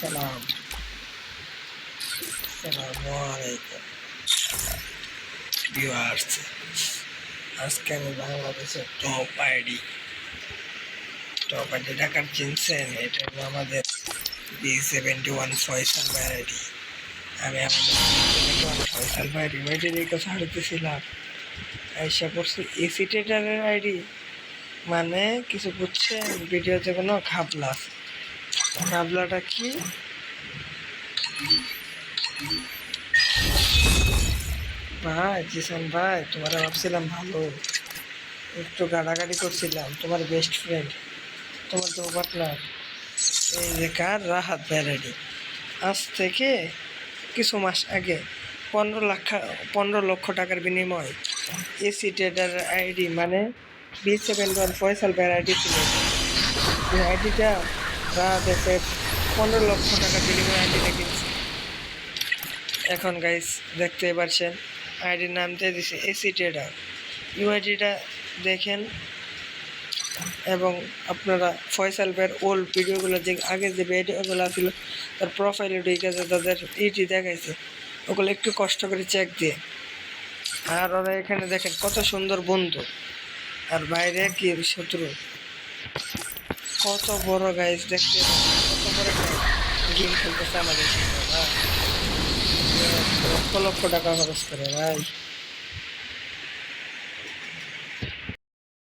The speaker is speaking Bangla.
সালাম আসসালামু আলাইকুম ভিউয়ার্স আজকে আমি বাংলাদেশের টপ আইডি টপ আইডি ঢাকার চিনছেন এটা হলো আমাদের B seventy one Faisal ID আমি আমাদের ফয়সাল ভাইয়ের ইমেডি রেখে ছাড়তেছিলাম এসে পড়ছি এসি টেটারের আইডি মানে কিছু বুঝছেন ভিডিওতে কোনো খাবলা আছে। খাবলাটা কি? ভাই, জিসান ভাই, তোমার ভাবছিলাম ভালো। একটু গাড়াগাড়ি করছিলাম, তোমার বেস্ট ফ্রেন্ড তোমার তো পার্টনার এই যে কার রাহাত ভ্যারাইটি আজ থেকে কিছু মাস আগে পনেরো লাখ, পনেরো লক্ষ টাকার বিনিময় এসি ট্রেডার আইডি মানে B seven one Faisal variety ছিল। এই আইডিটা রাহাত এসে পনেরো লক্ষ টাকার বিনিময় আইডিটা কিনছে। এখন গাইস দেখতে পারছেন, আইডির নাম দিয়ে দিছে এসি ট্রেডার ইউআইডিটা দেখেন এবং আপনারা ফয়সাল ওল্ড ভিডিওগুলো যে আগে যে ভিডিওগুলো ছিল, তার প্রোফাইলে ঢুকে যে তাদের ইটি দেখাইছে। ওগুলো একটু কষ্ট করে চেক দিয়ে। আর ওরা এখানে দেখেন কত সুন্দর বন্ধু। আর বাইরে কি শত্রু? কত বড় গাইজ দেখতে কত বড় গেম খেলতেছে আমাদের লক্ষ লক্ষ টাকা খরচ করে, ভাই।